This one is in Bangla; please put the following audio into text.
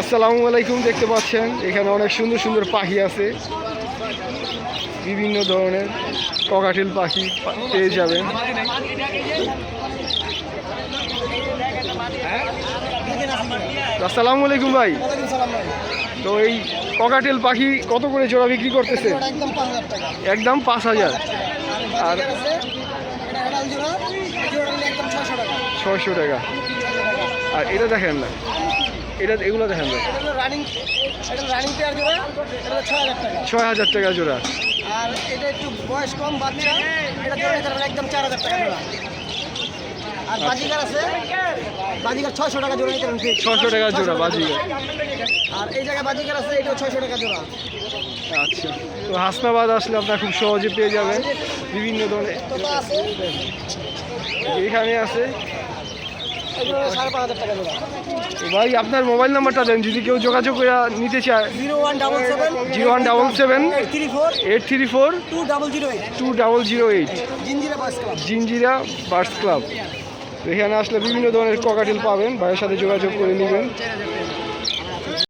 আসসালামু আলাইকুম দেখতে পাচ্ছেন। এখানে অনেক সুন্দর সুন্দর পাখি আছে। বিভিন্ন ধরনের ককাটেল পাখি পেয়ে যাবেন। আসসালামু আলাইকুম ভাই। তো এই ককাটেল পাখি কত করে জোড়া বিক্রি করতেছে? একদম পাঁচ হাজার। আর ছশো টাকা। ছয়শো টাকা। আর এটা দেখেন না। এটা এগুলো দেখেন না। ছয় হাজার টাকা। জোড়া। আর এটা একটু বয়স কম বাচ্চা এটা একদম চার হাজার টাকা জোড়া। আর বাজিকার আছে? বাজিকার ছয়শো টাকা জোড়া নিতে পারবেন টাকা জোড়া বাজি আর এই জায়গায় বাজিকার আছে এটাও ছয়শো টাকা জোড়া। আচ্ছা। তো হাসনাবাদ আসলে আপনার খুব সহজে পেয়ে যাবেন বিভিন্ন ধরনের। এখানে আছে। ভাই আপনার মোবাইল নাম্বারটা দেন যদি কেউ যোগাযোগ করে নিতে চায়। Zero one double seven zero one double seven three four eight three four two double zero eight. Two double zero eight. Jinjira club. Jinjira birds club. এখানে আসলে বিভিন্ন ধরনের ককাটিল পাবেন। ভাইয়ের সাথে যোগাযোগ করে নেবেন।